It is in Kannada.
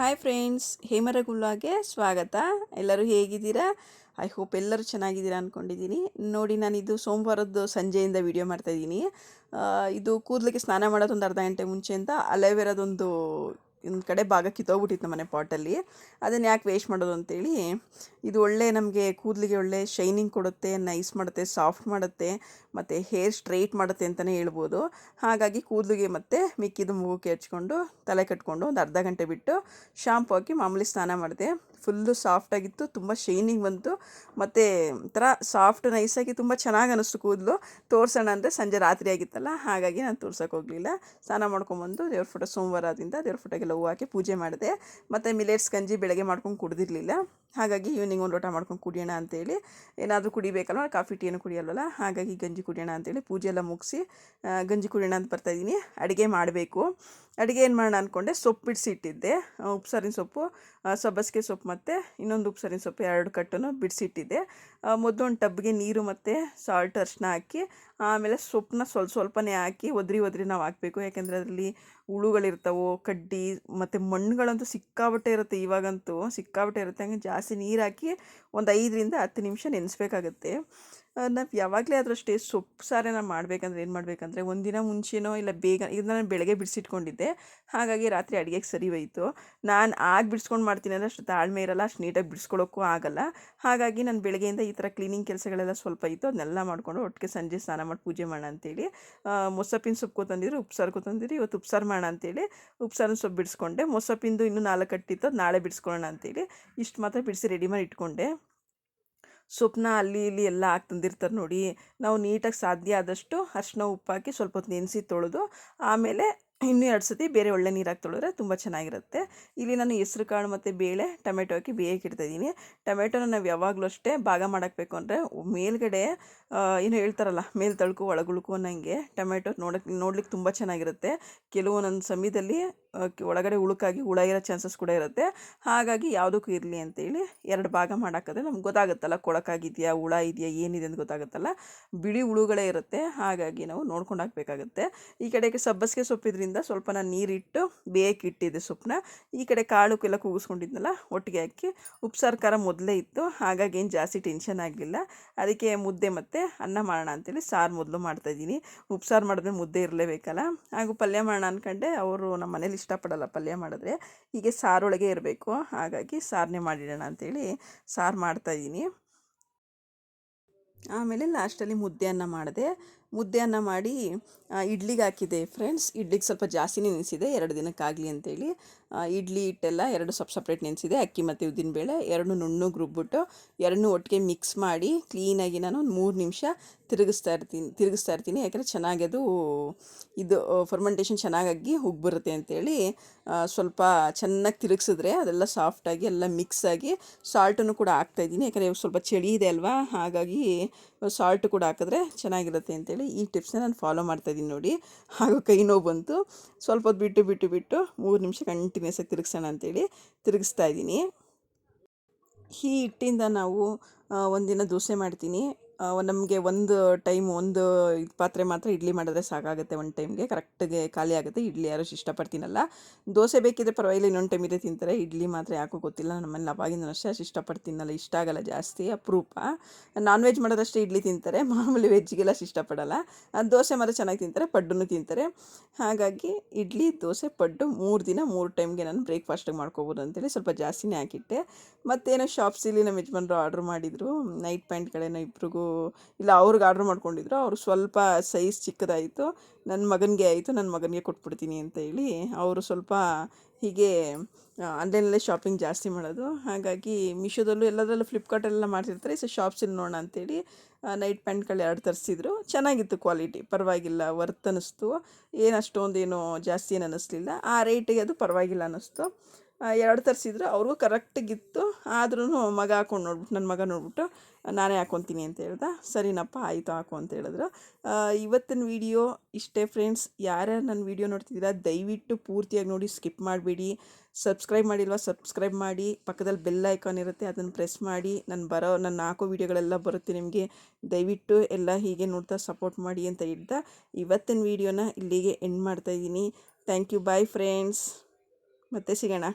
ಹಾಯ್ ಫ್ರೆಂಡ್ಸ್ ಹೇಮರಗುಲ್ಲಾಗೆ ಸ್ವಾಗತ. ಎಲ್ಲರೂ ಹೇಗಿದ್ದೀರಾ? ಐ ಹೋಪ್ ಎಲ್ಲರೂ ಚೆನ್ನಾಗಿದ್ದೀರಾ ಅಂದ್ಕೊಂಡಿದ್ದೀನಿ ನೋಡಿ, ನಾನು ಇದು ಸೋಮವಾರದ್ದು ಸಂಜೆಯಿಂದ ವಿಡಿಯೋ ಮಾಡ್ತಾಯಿದ್ದೀನಿ ಇದು ಕೂದಲಿಗೆ ಸ್ನಾನ ಮಾಡೋದೊಂದು ಅರ್ಧ ಗಂಟೆ ಮುಂಚೆಯಿಂದ ಅಲೆವೆರಾದೊಂದು ಒಂದು ಕಡೆ ಭಾಗ ಕಿತ್ತೋಗ್ಬಿಟ್ಟಿತ್ತು ನಮ್ಮ ಮನೆ ಪಾಟಲ್ಲಿ. ಅದನ್ನು ಯಾಕೆ ವೇಸ್ಟ್ ಮಾಡೋದು ಅಂತೇಳಿ, ಇದು ಒಳ್ಳೆ ನಮಗೆ ಕೂದಲಿಗೆ ಒಳ್ಳೆ ಶೈನಿಂಗ್ ಕೊಡುತ್ತೆ ನೈಸ್ ಮಾಡುತ್ತೆ ಸಾಫ್ಟ್ ಮಾಡುತ್ತೆ, ಮತ್ತು ಹೇರ್ ಸ್ಟ್ರೈಟ್ ಮಾಡುತ್ತೆ ಅಂತಲೇ ಹೇಳ್ಬೋದು. ಹಾಗಾಗಿ ಕೂದಲಿಗೆ ಮತ್ತು ಮಿಕ್ಕಿದ ಮೂಗಕ್ಕೆ ಹಚ್ಕೊಂಡು, ತಲೆ ಕಟ್ಕೊಂಡು ಒಂದು ಅರ್ಧ ಗಂಟೆ ಬಿಟ್ಟು ಶಾಂಪು ಹಾಕಿ ಮಾಮೂಲಿ ಸ್ನಾನ ಮಾಡಿದೆ. ಫುಲ್ಲು ಸಾಫ್ಟಾಗಿತ್ತು ತುಂಬ ಶೈನಿಂಗ್ ಬಂತು. ಮತ್ತು ಒಂಥರ ಸಾಫ್ಟ್ ನೈಸಾಗಿ ತುಂಬ ಚೆನ್ನಾಗಿ ಅನ್ನಿಸ್ತು ಕೂದಲು. ತೋರಿಸೋಣ ಅಂದರೆ ಸಂಜೆ ರಾತ್ರಿ ಆಗಿತ್ತಲ್ಲ, ಹಾಗಾಗಿ ನಾನು ತೋರ್ಸೋಕೆ ಹೋಗಲಿಲ್ಲ. ಸ್ನಾನ ಮಾಡ್ಕೊಂಬಂದು ದೇವ್ರ ಫೋಟೋ ಸೋಮವಾರದಿಂದ ದೇವ್ರ ಫೋಟೋಗೆಲ್ಲ ಹೂವು ಹಾಕಿ ಪೂಜೆ ಮಾಡಿದೆ. ಮತ್ತು ಮಿಲೇಟ್ಸ್ ಗಂಜಿ ಬೆಳಗ್ಗೆ ಮಾಡ್ಕೊಂಡು ಕುಡ್ದಿರಲಿಲ್ಲ. ಹಾಗಾಗಿ ಈವ್ನಿಂಗ್ ಒಂದು ಲೋಟ ಮಾಡ್ಕೊಂಡು ಕುಡಿಯೋಣ ಅಂತೇಳಿ. ಏನಾದರೂ ಕುಡಿಬೇಕಲ್ವ? ಕಾಫಿ, ಟೀ ಏನು ಕುಡಿಯಲ್ವಲ್ಲ? ಹಾಗಾಗಿ ಗಂಜಿ ಕುಡಿಯೋಣ ಅಂತೇಳಿ ಪೂಜೆ ಎಲ್ಲ ಮುಗಿಸಿ ಗಂಜಿ ಕುಡಿಯೋಣ ಅಂತ ಬರ್ತಾಯಿದ್ದೀನಿ ಅಡುಗೆ ಮಾಡಬೇಕು. ಅಡುಗೆ ಏನು ಮಾಡೋಣ ಅಂದ್ಕೊಂಡೆ ಸೊಪ್ಪು ಬಿಡಿಸಿಟ್ಟಿದ್ದೆ. ಉಪ್ಸಾರಿನ ಸೊಪ್ಪು ಸಬ್ಬಸಿಗೆ ಸೊಪ್ಪು ಮತ್ತು ಇನ್ನೊಂದು ಉಪ್ಸಾರಿನ ಸೊಪ್ಪು ಎರಡು ಕಟ್ಟನ್ನು ಬಿಡಿಸಿಟ್ಟಿದ್ದೆ. ಮೊದಲು ಒಂದು ಟಬ್ಗೆ ನೀರು ಮತ್ತು ಸಾಲ್ಟ್ ಅರ್ಶಿನ ಹಾಕಿ, ಆಮೇಲೆ ಸೊಪ್ಪನ್ನ ಸ್ವಲ್ಪ ಸ್ವಲ್ಪನೇ ಹಾಕಿ ಒದ್ರಿ ಒದ್ರಿ ನಾವು ಹಾಕಬೇಕು. ಯಾಕೆಂದರೆ ಅದರಲ್ಲಿ ಹುಳುಗಳಿರ್ತಾವೆ, ಕಡ್ಡಿ ಮತ್ತು ಮಣ್ಣುಗಳಂತೂ ಸಿಕ್ಕಾಬಟ್ಟೆ ಇರುತ್ತೆ. ಇವಾಗಂತೂ ಸಿಕ್ಕಾಬಟ್ಟೆ ಇರುತ್ತೆ. ಹಂಗೆ ಜಾಸ್ತಿ ನೀರು ಹಾಕಿ ಒಂದು ಐದರಿಂದ ಹತ್ತು ನಿಮಿಷ ನೆನೆಸ್ಬೇಕಾಗತ್ತೆ. ನಾವು ಯಾವಾಗಲೇ ಅದರಷ್ಟೇ ಸೊಪ್ಪು ಸಾರೇನ ಮಾಡಬೇಕಂದ್ರೆ ಏನು ಮಾಡಬೇಕಂದ್ರೆ ಒಂದಿನ ಮುಂಚೆನೋ ಇಲ್ಲ ಬೇಗ ಇದನ್ನ ನಾನು ಬೆಳಗ್ಗೆ ಬಿಡಿಸಿಟ್ಕೊಂಡಿದ್ದೆ. ಹಾಗಾಗಿ ರಾತ್ರಿ ಅಡುಗೆಗೆ ಸರಿ ಹೋಯಿತು. ನಾನು ಆಗ ಬಿಡಿಸ್ಕೊಂಡು ಮಾಡ್ತೀನಿ ಅಂದರೆ ಅಷ್ಟು ತಾಳ್ಮೆ ಇರಲ್ಲ, ಅಷ್ಟು ನೀಟಾಗಿ ಬಿಡಿಸ್ಕೊಳ್ಳೋಕ್ಕೂ ಆಗಲ್ಲ. ಹಾಗಾಗಿ ನಾನು ಬೆಳಗ್ಗೆಯಿಂದ ಈ ಥರ ಕ್ಲೀನಿಂಗ್ ಕೆಲಸಗಳೆಲ್ಲ ಸ್ವಲ್ಪ ಇತ್ತು ಅದನ್ನೆಲ್ಲ ಮಾಡಿಕೊಂಡು ಒಟ್ಟಿಗೆ ಸಂಜೆ ಸ್ನಾನ ಮಾಡಿ ಪೂಜೆ ಮಾಡೋಣ ಅಂತೇಳಿ ಮೊಸಪ್ಪಿನ ಸೊಪ್ಪು ತಂದಿದ್ರು, ಉಪ್ಸಾರು ಕೊತ್ತಂದಿರಿ ಇವತ್ತು ಉಪ್ಸಾರು ಮಾಡೋಣ ಅಂತೇಳಿ, ಉಪ್ಸಾರನ ಸೊಪ್ಪು ಬಿಡಿಸ್ಕೊಂಡೆ. ಮೊಸಪ್ಪಿಂದು ಇನ್ನೂ ನಾಲ್ಕು ಕಟ್ಟಿತ್ತು ನಾಳೆ ಬಿಡಿಸ್ಕೊಳ್ಳೋಣ ಅಂತೇಳಿ ಇಷ್ಟು ಮಾತ್ರ ಬಿಡಿಸಿ ರೆಡಿ ಮಾಡಿ ಇಟ್ಕೊಂಡೆ. ಸೊಪ್ಪನ್ನ ಅಲ್ಲಿ ಇಲ್ಲಿ ಎಲ್ಲ ಹಾಕಿ ತಂದಿರ್ತಾರೆ ನೋಡಿ. ನಾವು ನೀಟಾಗಿ ಸಾಧ್ಯ ಆದಷ್ಟು ಅರ್ಶಿನ ಉಪ್ಪು ಹಾಕಿ ಸ್ವಲ್ಪ ಹೊತ್ತು ನೆನೆಸಿ ತೊಳೆದು ಆಮೇಲೆ ಇನ್ನೂ ಎರಡು ಸತಿ ಬೇರೆ ಒಳ್ಳೆ ನೀರಾಗಿ ತೊಳೆದ್ರೆ ತುಂಬ ಚೆನ್ನಾಗಿರುತ್ತೆ. ಇಲ್ಲಿ ನಾನು ಹೆಸ್ರು ಕಾಳು ಮತ್ತು ಬೇಳೆ, ಟೊಮೆಟೊ ಹಾಕಿ ಬೇಯಕ್ಕೆ ಇಡ್ತಾಯಿದ್ದೀನಿ ಟೊಮೆಟೊನ ನಾವು ಯಾವಾಗಲೂ ಅಷ್ಟೇ ಭಾಗ ಮಾಡಾಕಬೇಕು ಅಂದರೆ ಮೇಲ್ಗಡೆ ಏನು ಹೇಳ್ತಾರಲ್ಲ, ಮೇಲ್ ತಳ್ಕು ಒಳಗುಳ್ಕು ಅನ್ನಂಗೆ ಟೊಮೆಟೊ ನೋಡೋಕ್ಕೆ ನೋಡ್ಲಿಕ್ಕೆ ತುಂಬ ಚೆನ್ನಾಗಿರುತ್ತೆ. ಕೆಲವೊಂದೊಂದು ಸಮಯದಲ್ಲಿ ಒಳಗಡೆ ಉಳುಕಾಗಿ ಹುಳ ಇರೋ ಚಾನ್ಸಸ್ ಕೂಡ ಇರುತ್ತೆ. ಹಾಗಾಗಿ ಯಾವುದಕ್ಕೂ ಇರಲಿ ಅಂತೇಳಿ ಎರಡು ಭಾಗ ಮಾಡಾಕಿದ್ರೆ ನಮ್ಗೆ ಗೊತ್ತಾಗುತ್ತಲ್ಲ, ಕೊಳಕಾಗಿದೆಯಾ, ಹುಳ ಇದೆಯಾ, ಏನಿದೆ ಅಂತ ಗೊತ್ತಾಗುತ್ತಲ್ಲ. ಬಿಳಿ ಹುಳುಗಳೇ ಇರುತ್ತೆ, ಹಾಗಾಗಿ ನಾವು ನೋಡ್ಕೊಂಡು ಹಾಕಬೇಕಾಗುತ್ತೆ. ಈ ಕಡೆಗೆ ಸಬ್ಬಸಿಗೆ ಸೊಪ್ಪಿದ್ರಿಂದ ಸ್ವಲ್ಪ ನಾನು ನೀರಿಟ್ಟು ಬೇಯಕ್ಕೆ ಸೊಪ್ಪನ್ನ ಈ ಕಡೆ ಕಾಳುಕ್ಕೆಲ್ಲ ಕೂಗಿಸ್ಕೊಂಡಿದ್ನಲ್ಲ, ಒಟ್ಟಿಗೆ ಹಾಕಿ. ಉಪ್ಸಾರು ಮೊದಲೇ ಇತ್ತು, ಹಾಗಾಗಿ ಏನು ಜಾಸ್ತಿ ಟೆನ್ಷನ್ ಆಗಲಿಲ್ಲ. ಅದಕ್ಕೆ ಮುದ್ದೆ ಮತ್ತು ಅನ್ನ ಮಾಡೋಣ ಅಂತೇಳಿ ಸಾರು ಮೊದಲು ಮಾಡ್ತಾಯಿದ್ದೀನಿ ಉಪ್ಸಾರು ಮಾಡಿದ್ರೆ ಮುದ್ದೆ ಇರಲೇಬೇಕಲ್ಲ. ಹಾಗೂ ಪಲ್ಯ ಮಾಡೋಣ ಅಂದ್ಕೊಂಡೆ ಅವರು ನಮ್ಮ ಮನೇಲಿ ಇಷ್ಟಪಡಲ್ಲ ಪಲ್ಯ ಮಾಡಿದ್ರೆ. ಹೀಗೆ ಸಾರೊಳಗೆ ಇರಬೇಕು, ಹಾಗಾಗಿ ಸಾರನ್ನೇ ಮಾಡಿಡೋಣ ಅಂತೇಳಿ ಸಾರು ಮಾಡ್ತಾಯಿದ್ದೀನಿ ಆಮೇಲೆ ಲಾಸ್ಟಲ್ಲಿ ಮುದ್ದೆ ಅನ್ನ ಮಾಡಿದೆ. ಮುದ್ದೆ ಅನ್ನ ಮಾಡಿ ಇಡ್ಲಿಗೆ ಹಾಕಿದೆ. ಫ್ರೆಂಡ್ಸ್ ಇಡ್ಲಿಗೆ ಸ್ವಲ್ಪ ಜಾಸ್ತಿನೇ ನೆನೆಸಿದೆ. ಎರಡು ದಿನಕ್ಕಾಗಲಿ ಅಂತೇಳಿ ಇಡ್ಲಿ ಹಿಟ್ಟೆಲ್ಲ ಎರಡು ಸಪ್ ಸಪ್ರೇಟ್ ನೆನೆಸಿದೆ. ಅಕ್ಕಿ ಮತ್ತು ಉದ್ದಿನಬೇಳೆ ಎರಡು ನುಣ್ಣಗೆ ರುಬ್ಬಿಟ್ಟು ಎರಡನ್ನೂ ಒಟ್ಟಿಗೆ ಮಿಕ್ಸ್ ಮಾಡಿ ಕ್ಲೀನಾಗಿ ನಾನು ಒಂದು ಮೂರು ನಿಮಿಷ ತಿರುಗಿಸ್ತಾ ಇರ್ತೀನಿ ತಿರುಗಿಸ್ತಾ ಇರ್ತೀನಿ. ಯಾಕಂದರೆ ಚೆನ್ನಾಗಿ ಅದು, ಇದು ಫರ್ಮೆಂಟೇಷನ್ ಚೆನ್ನಾಗಿ ಉಗ್ ಬರುತ್ತೆ ಅಂತೇಳಿ ಸ್ವಲ್ಪ ಚೆನ್ನಾಗಿ ತಿರುಗಿಸಿದ್ರೆ ಅದೆಲ್ಲ ಸಾಫ್ಟಾಗಿ ಎಲ್ಲ ಮಿಕ್ಸ್ ಆಗಿ ಸಾಲ್ಟನ್ನು ಕೂಡ ಹಾಕ್ತಾಯಿದ್ದೀನಿ ಯಾಕಂದರೆ ಸ್ವಲ್ಪ ಚಳಿ ಇದೆ ಅಲ್ವಾ? ಹಾಗಾಗಿ ಸಾಲ್ಟ್ ಕೂಡ ಹಾಕಿದ್ರೆ ಚೆನ್ನಾಗಿರುತ್ತೆ ಅಂತೇಳಿ. ಈ ಟಿಪ್ಸ್ನ ನಾನು ಫಾಲೋ ಮಾಡ್ತಾಯಿದ್ದೀನಿ ನೋಡಿ. ಹಾಗೂ ಕೈ ನೋವು ಬಂತು. ಸ್ವಲ್ಪ ಹೊತ್ತು ಬಿಟ್ಟು ಬಿಟ್ಟು ಬಿಟ್ಟು ಮೂರು ನಿಮಿಷ ಕಂಟಿನ್ಯೂಸ್ ಆಗಿ ತಿರುಗಿಸೋಣ ಅಂತೇಳಿ ತಿರುಗಿಸ್ತಾ ಇದ್ದೀನಿ. ಈ ಹಿಟ್ಟಿಂದ ನಾವು ಒಂದಿನ ದೋಸೆ ಮಾಡ್ತೀನಿ. ನಮಗೆ ಒಂದು ಟೈಮ್ ಒಂದು ಇದು ಪಾತ್ರೆ ಮಾತ್ರ ಇಡ್ಲಿ ಮಾಡಿದ್ರೆ ಸಾಕಾಗುತ್ತೆ ಒಂದು ಟೈಮ್ಗೆ ಕರೆಕ್ಟಾಗಿ ಖಾಲಿ ಆಗುತ್ತೆ, ಇಡ್ಲಿ ಯಾರು ಇಷ್ಟಪಡ್ತೀನಲ್ಲ. ದೋಸೆ ಬೇಕಿದ್ರೆ ಪರವಾಗಿಲ್ಲ, ಇನ್ನೊಂದು ಟೈಮ್ ಇದೆ ತಿಂತಾರೆ, ಇಡ್ಲಿ ಮಾತ್ರ ಯಾಕೋ ಗೊತ್ತಿಲ್ಲ ನಮ್ಮಲ್ಲಿ ಅವಾಗಿಂದ ಅಷ್ಟೇ ಅಷ್ಟು ಇಷ್ಟಪಡ್ತೀನಲ್ಲ, ಇಷ್ಟ ಆಗಲ್ಲ ಜಾಸ್ತಿ, ಅಪರೂಪ. ನಾನ್ ವೆಜ್ ಮಾಡೋದಷ್ಟೇ ಇಡ್ಲಿ ತಿಂತಾರೆ, ಮಾಮೂಲಿ ವೆಜ್ಗೆಲ್ಲ ಅಷ್ಟು ಇಷ್ಟಪಡಲ್ಲ. ದೋಸೆ ಮಾತ್ರ ಚೆನ್ನಾಗಿ ತಿಂತಾರೆ ಪಡ್ಡು ತಿಂತಾರೆ. ಹಾಗಾಗಿ ಇಡ್ಲಿ, ದೋಸೆ, ಪಡ್ಡು ಮೂರು ದಿನ, ಮೂರು ಟೈಮ್ಗೆ ನಾನು ಬ್ರೇಕ್ಫಾಸ್ಟಿಗೆ ಮಾಡ್ಕೋಬೋದು ಅಂತೇಳಿ ಸ್ವಲ್ಪ ಜಾಸ್ತಿನೇ ಹಾಕಿಟ್ಟೆ. ಮತ್ತೇನೋ ಶಾಪ್ಸಿಲಿ ನಮ್ಮ ಯಜಮಾನ್ರು ಆರ್ಡ್ರ್ ಮಾಡಿದರು ನೈಟ್ ಪ್ಯಾಂಟ್ಗಳೇನೋ ಇಬ್ರಿಗೂ ಇಲ್ಲ, ಅವ್ರಿಗೆ ಆರ್ಡ್ರ್ ಮಾಡ್ಕೊಂಡಿದ್ರು, ಅವರು ಸ್ವಲ್ಪ ಸೈಜ್ ಚಿಕ್ಕದಾಯಿತು ನನ್ನ ಮಗನಿಗೆ ಆಯಿತು ನನ್ನ ಮಗನಿಗೆ ಕೊಟ್ಬಿಡ್ತೀನಿ ಅಂತ ಹೇಳಿ ಅವರು ಸ್ವಲ್ಪ ಹೀಗೆ ಆನ್ಲೈನಲ್ಲೇ ಶಾಪಿಂಗ್ ಜಾಸ್ತಿ ಮಾಡೋದು. ಹಾಗಾಗಿ ಮೀಶೋದಲ್ಲೂ ಎಲ್ಲದರಲ್ಲೂ ಫ್ಲಿಪ್ಕಾರ್ಟಲ್ಲೆಲ್ಲ ಮಾಡ್ತಿರ್ತಾರೆ. ಸೊ ಶಾಪ್ಸಲ್ಲಿ ನೋಡೋಣ ಅಂತೇಳಿ ನೈಟ್ ಪ್ಯಾಂಟ್ಗಳು ಎರಡು ತರಿಸಿದ್ರು. ಚೆನ್ನಾಗಿತ್ತು ಕ್ವಾಲಿಟಿ ಪರವಾಗಿಲ್ಲ ವರ್ತ್ ಅನ್ನಿಸ್ತು. ಏನು ಅಷ್ಟೊಂದೇನು ಜಾಸ್ತಿ ಏನು ಅನ್ನಿಸ್ಲಿಲ್ಲ. ಆ ರೇಟಿಗೆ ಅದು ಪರವಾಗಿಲ್ಲ ಅನ್ನಿಸ್ತು. ಎರಡು ತರಿಸಿದ್ರು. ಅವ್ರಿಗೂ ಕರೆಕ್ಟಾಗಿತ್ತು ಆದ್ರೂ ಮಗ ಹಾಕೊಂಡು ನೋಡ್ಬಿಟ್ಟು ನನ್ನ ಮಗ ನೋಡ್ಬಿಟ್ಟು ನಾನೇ ಹಾಕೊತೀನಿ ಅಂತ ಹೇಳ್ದ. ಸರಿನಪ್ಪ, ಆಯಿತು, ಹಾಕು, ಅಂತ ಹೇಳಿದ್ರು. ಇವತ್ತಿನ ವಿಡಿಯೋ ಇಷ್ಟೇ ಫ್ರೆಂಡ್ಸ್. ಯಾರ್ಯಾರು ನನ್ನ ವಿಡಿಯೋ ನೋಡ್ತಿದ್ದೀರಾ, ದಯವಿಟ್ಟು ಪೂರ್ತಿಯಾಗಿ ನೋಡಿ, ಸ್ಕಿಪ್ ಮಾಡಬೇಡಿ. ಸಬ್ಸ್ಕ್ರೈಬ್ ಮಾಡಿಲ್ವಾ, ಸಬ್ಸ್ಕ್ರೈಬ್ ಮಾಡಿ. ಪಕ್ಕದಲ್ಲಿ ಬೆಲ್ ಐಕಾನ್ ಇರುತ್ತೆ ಅದನ್ನು ಪ್ರೆಸ್ ಮಾಡಿ. ನಾನು ಬರೋ ನನ್ನ ಹಾಕೋ ವಿಡಿಯೋಗಳೆಲ್ಲ ಬರುತ್ತೆ ನಿಮಗೆ. ದಯವಿಟ್ಟು ಎಲ್ಲ ಹೀಗೆ ನೋಡ್ತಾ ಸಪೋರ್ಟ್ ಮಾಡಿ ಅಂತ ಹೇಳ್ದ. ಇವತ್ತಿನ ವಿಡಿಯೋನ ಇಲ್ಲಿಗೆ ಎಂಡ್ ಮಾಡ್ತಾಯಿದ್ದೀನಿ ಥ್ಯಾಂಕ್ ಯು, ಬಾಯ್ ಫ್ರೆಂಡ್ಸ್. ಮತ್ತೆ ಸಿಗೋಣ.